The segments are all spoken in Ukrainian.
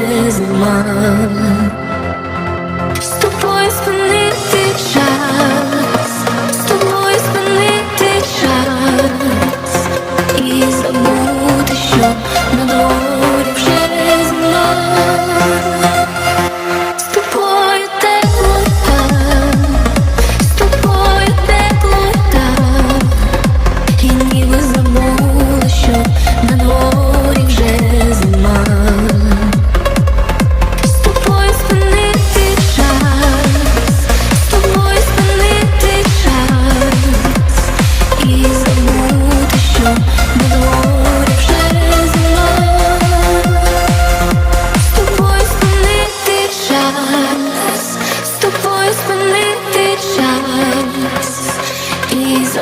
isn't love.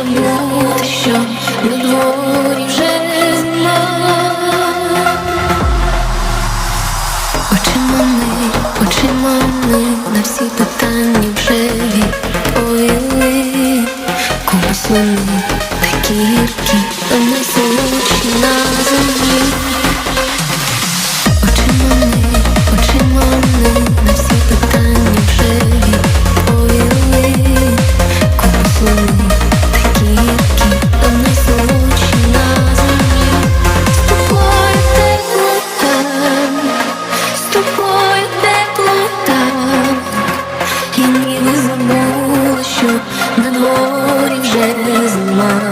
забути, що на дворі вже зима. Очима ми, очима ми на всі питання вже від